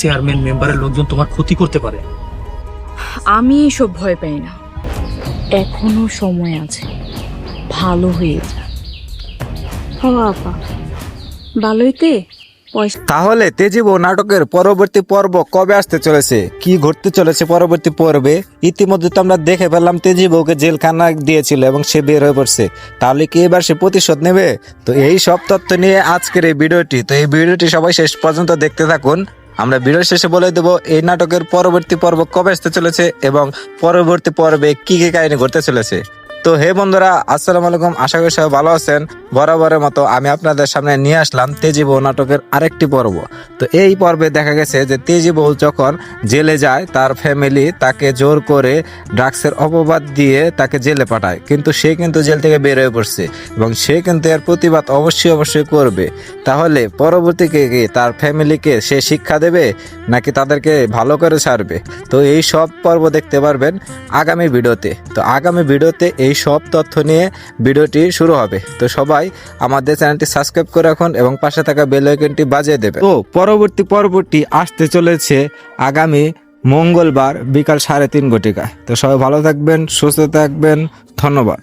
Chairman মেম্বারের লোকজন তোমার ক্ষতি করতে পারে। আমি এসব ভয় পাই না। এখনও সময় আছে। ভালো হয়ে যা। হ আপা ভালোইতে তাহলে তেজিব নাটকের পরবর্তী পর্ব কবে আসতে চলেছে? কি ঘটতে চলেছে পরবর্তী পর্বে? ইতিমধ্যে তো আমরা দেখে পেলাম তেজিবউকে জেলখানা দিয়েছিল এবং সে বের হয়ে পড়ছে। তাহলে কি এবার সে প্রতিশোধ নেবে? তো এই সব তথ্য নিয়ে আজকের এই ভিডিওটি। তো এই ভিডিওটি সবাই শেষ পর্যন্ত দেখতে থাকুন। আমরা ভিডিও শেষে বলে দেব, এই নাটকের পরবর্তী পর্ব কবে আসতে চলেছে এবং পরবর্তী পর্বে কি কি কাহিনী ঘটতে চলেছে। তো হে বন্ধুরা, আসসালামু আলাইকুম। আশা করি সবাই ভালো আছেন। বরাবরের মতো আমি আপনাদের সামনে নিয়ে আসলাম তেজি বউ নাটকের আরেকটি পর্ব। তো এই পর্বে দেখা গেছে যে তেজি বউ যখন জেলে যায়, তার ফ্যামিলি তাকে জোর করে ড্রাগসের অপবাদ দিয়ে তাকে জেলে পাঠায়। কিন্তু সে কিন্তু জেল থেকে বের হয়ে পড়ছে এবং সে কিন্তু এর প্রতিবাদ অবশ্যই অবশ্যই করবে। তাহলে পরবর্তীকে কি তার ফ্যামিলিকে সে শিক্ষা দেবে নাকি তাদেরকে ভালো করে ছাড়বে? তো এই সব পর্ব দেখতে পারবেন আগামী ভিডিওতে। তো আগামী ভিডিওতে এই সব তথ্য নিয়ে ভিডিওটি শুরু হবে। তো সবাই আমাদের চ্যানেলটি সাবস্ক্রাইব করে রাখুন এবং পাশে থাকা বেল আইকনটি বাজিয়ে দেবে তো, পরবর্তী পর্বটি আসতে চলেছে আগামী মঙ্গলবার বিকাল সাড়ে তিন ঘটিকায়। তো সবাই ভালো থাকবেন, সুস্থ থাকবেন, ধন্যবাদ।